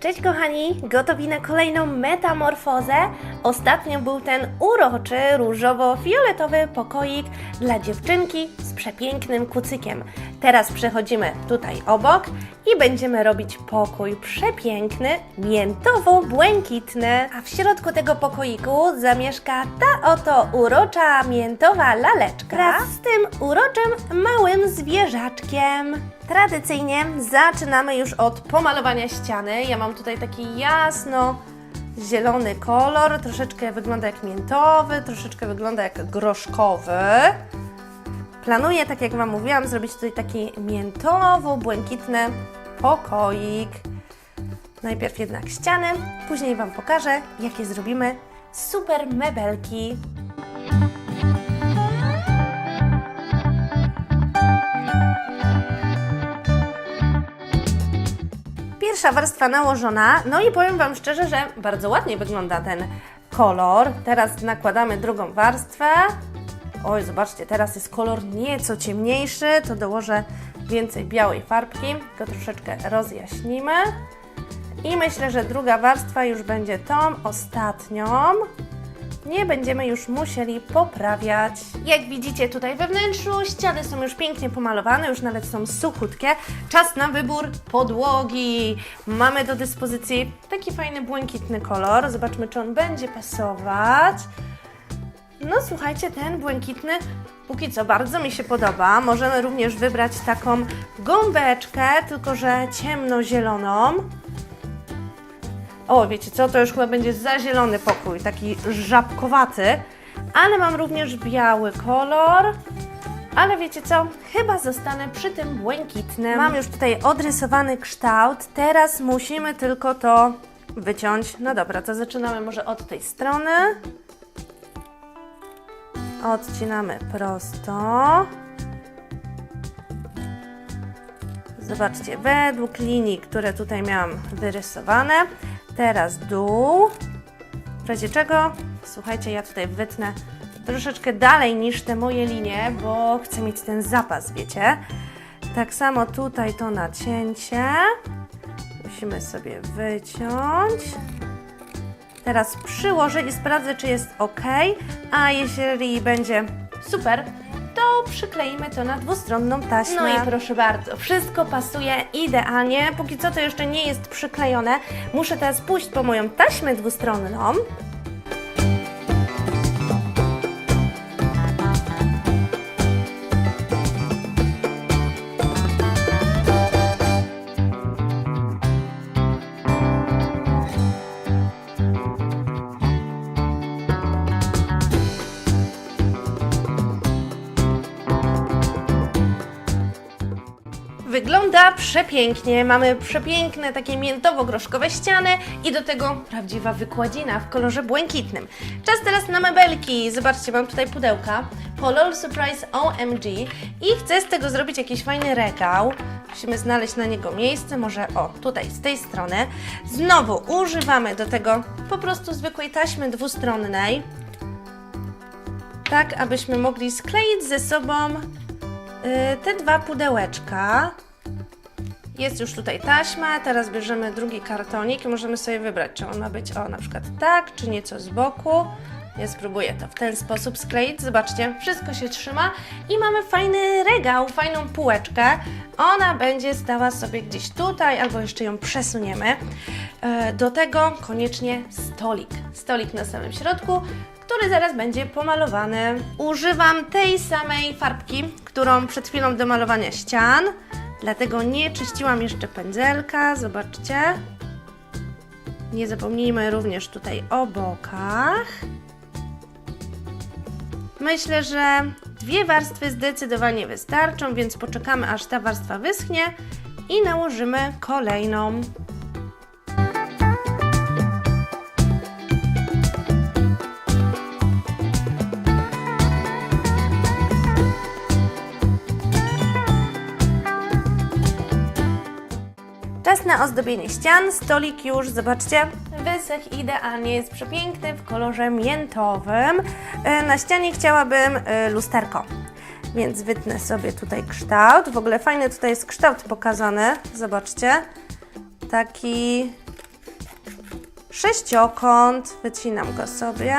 Cześć kochani, gotowi na kolejną metamorfozę. Ostatnio był ten uroczy różowo-fioletowy pokoik dla dziewczynki z przepięknym kucykiem. Teraz przechodzimy tutaj obok i będziemy robić pokój przepiękny, miętowo-błękitny. A w środku tego pokoiku zamieszka ta oto urocza miętowa laleczka wraz z tym uroczym małym zwierzaczkiem. Tradycyjnie zaczynamy już od pomalowania ściany. Ja mam tutaj taki jasno zielony kolor, troszeczkę wygląda jak miętowy, troszeczkę wygląda jak groszkowy. Planuję, tak jak Wam mówiłam, zrobić tutaj taki miętowo-błękitny pokoik. Najpierw jednak ściany, później Wam pokażę, jakie zrobimy super mebelki. Pierwsza warstwa nałożona, no i powiem Wam szczerze, że bardzo ładnie wygląda ten kolor. Teraz nakładamy drugą warstwę. Oj, zobaczcie, teraz jest kolor nieco ciemniejszy, to dołożę więcej białej farbki, tylko troszeczkę rozjaśnimy. I myślę, że druga warstwa już będzie tą ostatnią. Nie będziemy już musieli poprawiać. Jak widzicie tutaj we wnętrzu, ściany są już pięknie pomalowane, już nawet są suchutkie. Czas na wybór podłogi. Mamy do dyspozycji taki fajny błękitny kolor. Zobaczmy, czy on będzie pasować. No słuchajcie, ten błękitny póki co bardzo mi się podoba. Możemy również wybrać taką gąbeczkę, tylko że ciemnozieloną. O, wiecie co, to już chyba będzie za zielony pokój, taki żabkowaty. Ale mam również biały kolor. Ale wiecie co, chyba zostanę przy tym błękitnym. Mam już tutaj odrysowany kształt, teraz musimy tylko to wyciąć. No dobra, to zaczynamy może od tej strony. Odcinamy prosto. Zobaczcie, według linii, które tutaj miałam wyrysowane. Teraz dół. W razie czego, słuchajcie, ja tutaj wytnę troszeczkę dalej niż te moje linie, bo chcę mieć ten zapas, wiecie. Tak samo tutaj to nacięcie. Musimy sobie wyciąć. Teraz przyłożę i sprawdzę, czy jest ok. A jeżeli będzie super, to przykleimy to na dwustronną taśmę. No i proszę bardzo, wszystko pasuje idealnie. Póki co to jeszcze nie jest przyklejone. Muszę teraz pójść po moją taśmę dwustronną. Wygląda przepięknie. Mamy przepiękne takie miętowo-groszkowe ściany i do tego prawdziwa wykładzina w kolorze błękitnym. Czas teraz na mebelki. Zobaczcie, mam tutaj pudełka. Polol Surprise OMG i chcę z tego zrobić jakiś fajny regał. Musimy znaleźć na niego miejsce, może o, tutaj z tej strony. Znowu używamy do tego po prostu zwykłej taśmy dwustronnej, tak abyśmy mogli skleić ze sobą y, te dwa pudełeczka. Jest już tutaj taśma, teraz bierzemy drugi kartonik i możemy sobie wybrać, czy on ma być o na przykład tak, czy nieco z boku. Ja spróbuję to w ten sposób skleić. Zobaczcie, wszystko się trzyma i mamy fajny regał, fajną półeczkę. Ona będzie stała sobie gdzieś tutaj, albo jeszcze ją przesuniemy. E, Do tego koniecznie stolik. Stolik na samym środku, który zaraz będzie pomalowany. Używam tej samej farbki, którą przed chwilą do malowania ścian, dlatego nie czyściłam jeszcze pędzelka. Zobaczcie. Nie zapomnijmy również tutaj o bokach. Myślę, że dwie warstwy zdecydowanie wystarczą, więc poczekamy aż ta warstwa wyschnie i nałożymy kolejną. Na ozdobienie ścian. Stolik już, zobaczcie, wysech idealnie, jest przepiękny w kolorze miętowym. E, Na ścianie chciałabym e, lusterko, więc wytnę sobie tutaj kształt. W ogóle fajny tutaj jest kształt pokazany, zobaczcie. Taki sześciokąt. Wycinam go sobie.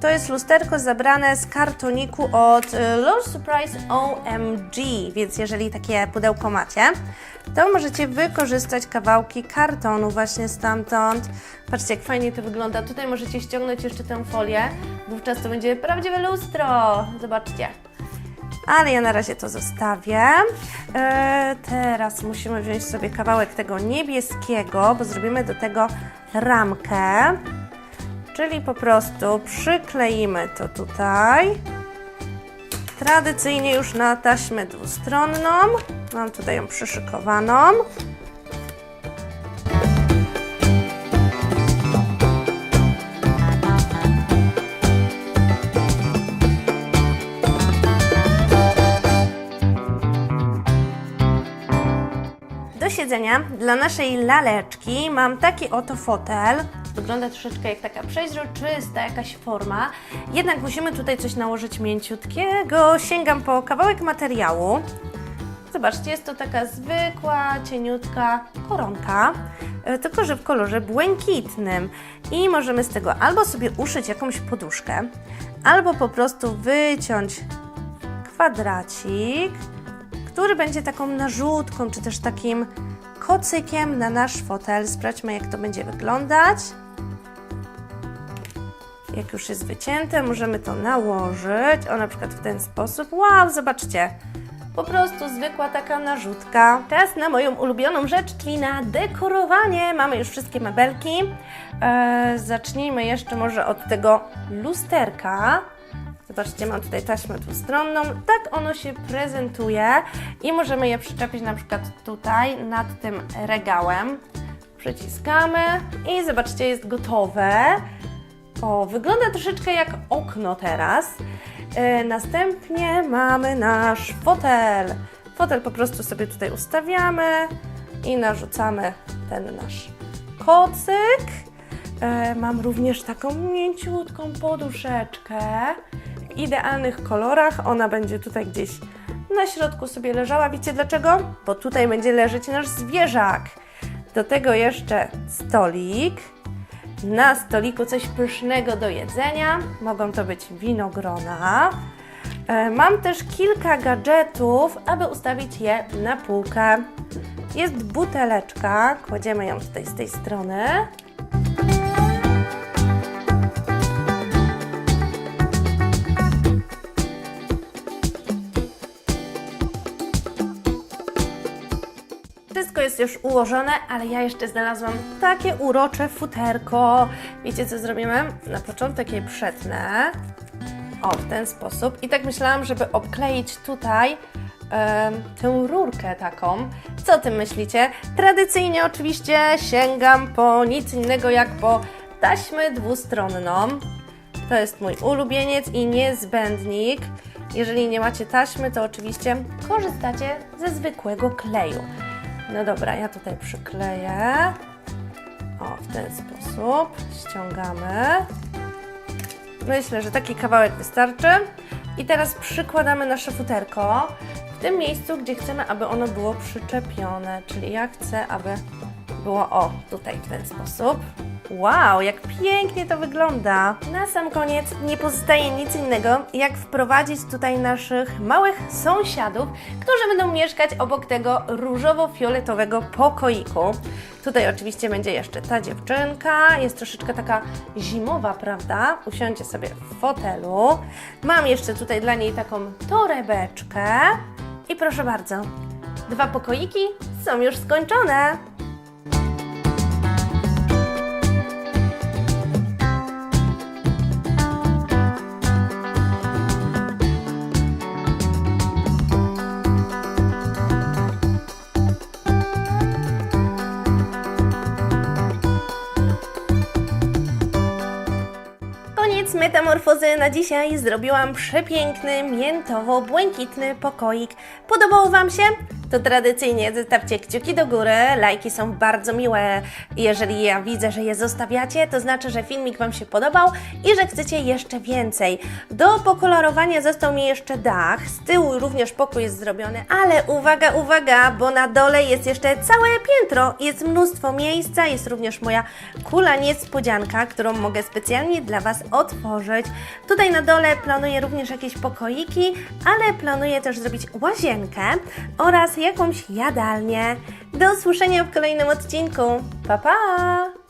To jest lusterko zabrane z kartoniku od y, Lord Surprise OMG, więc jeżeli takie pudełko macie, to możecie wykorzystać kawałki kartonu właśnie stamtąd. Patrzcie, jak fajnie to wygląda. Tutaj możecie ściągnąć jeszcze tę folię, wówczas to będzie prawdziwe lustro. Zobaczcie. Ale ja na razie to zostawię. E, teraz musimy wziąć sobie kawałek tego niebieskiego, bo zrobimy do tego ramkę. Czyli po prostu przykleimy to tutaj. Tradycyjnie już na taśmę dwustronną. Mam tutaj ją przyszykowaną. Do siedzenia dla naszej laleczki mam taki oto fotel. Wygląda troszeczkę jak taka przeźroczysta jakaś forma. Jednak musimy tutaj coś nałożyć mięciutkiego. Sięgam po kawałek materiału. Zobaczcie, jest to taka zwykła, cieniutka koronka, e, tylko że w kolorze błękitnym. I możemy z tego albo sobie uszyć jakąś poduszkę, albo po prostu wyciąć kwadracik, który będzie taką narzutką, czy też takim kocykiem na nasz fotel. Sprawdźmy, jak to będzie wyglądać. Jak już jest wycięte, możemy to nałożyć. O, na przykład w ten sposób. Wow, zobaczcie. Po prostu zwykła taka narzutka. Czas na moją ulubioną rzecz, czyli na dekorowanie. Mamy już wszystkie mebelki. Eee, zacznijmy jeszcze może od tego lusterka. Zobaczcie, mam tutaj taśmę dwustronną. Tak ono się prezentuje i możemy je przyczepić na przykład tutaj nad tym regałem. Przyciskamy i zobaczcie, jest gotowe. O, wygląda troszeczkę jak okno teraz. E, następnie mamy nasz fotel. Fotel po prostu sobie tutaj ustawiamy i narzucamy ten nasz kocyk. E, mam również taką mięciutką poduszeczkę w idealnych kolorach. Ona będzie tutaj gdzieś na środku sobie leżała. Wiecie dlaczego? Bo tutaj będzie leżeć nasz zwierzak. Do tego jeszcze stolik. Na stoliku coś pysznego do jedzenia. Mogą to być winogrona. E, Mam też kilka gadżetów, aby ustawić je na półkę. Jest buteleczka, kładziemy ją tutaj z tej strony. Wszystko jest już ułożone, ale ja jeszcze znalazłam takie urocze futerko. Wiecie co zrobimy? Na początek je przetnę. O, w ten sposób. I tak myślałam, żeby obkleić tutaj tę rurkę taką. Co o tym myślicie? Tradycyjnie oczywiście sięgam po nic innego jak po taśmę dwustronną. To jest mój ulubieniec i niezbędnik. Jeżeli nie macie taśmy, to oczywiście korzystacie ze zwykłego kleju. No dobra, ja tutaj przykleję. O, w ten sposób. Ściągamy. Myślę, że taki kawałek wystarczy. I teraz przykładamy nasze futerko w tym miejscu, gdzie chcemy, aby ono było przyczepione. Czyli ja chcę, aby było o, tutaj w ten sposób. Wow, jak pięknie to wygląda! Na sam koniec nie pozostaje nic innego, jak wprowadzić tutaj naszych małych sąsiadów, którzy będą mieszkać obok tego różowo-fioletowego pokoiku. Tutaj oczywiście będzie jeszcze ta dziewczynka, jest troszeczkę taka zimowa, prawda? Usiądzie sobie w fotelu. Mam jeszcze tutaj dla niej taką torebeczkę. I proszę bardzo, dwa pokoiki są już skończone. Metamorfozy na dzisiaj. Zrobiłam przepiękny, miętowo-błękitny pokoik. Podobało Wam się? To tradycyjnie zostawcie kciuki do góry. Lajki są bardzo miłe. Jeżeli ja widzę, że je zostawiacie, to znaczy, że filmik Wam się podobał i że chcecie jeszcze więcej. Do pokolorowania został mi jeszcze dach. Z tyłu również pokój jest zrobiony, ale uwaga, uwaga, bo na dole jest jeszcze całe piętro. Jest mnóstwo miejsca, jest również moja kula niespodzianka, którą mogę specjalnie dla Was otworzyć. Tutaj na dole planuję również jakieś pokoiki, ale planuję też zrobić łazienkę oraz jakąś jadalnię. Do usłyszenia w kolejnym odcinku. Pa, pa!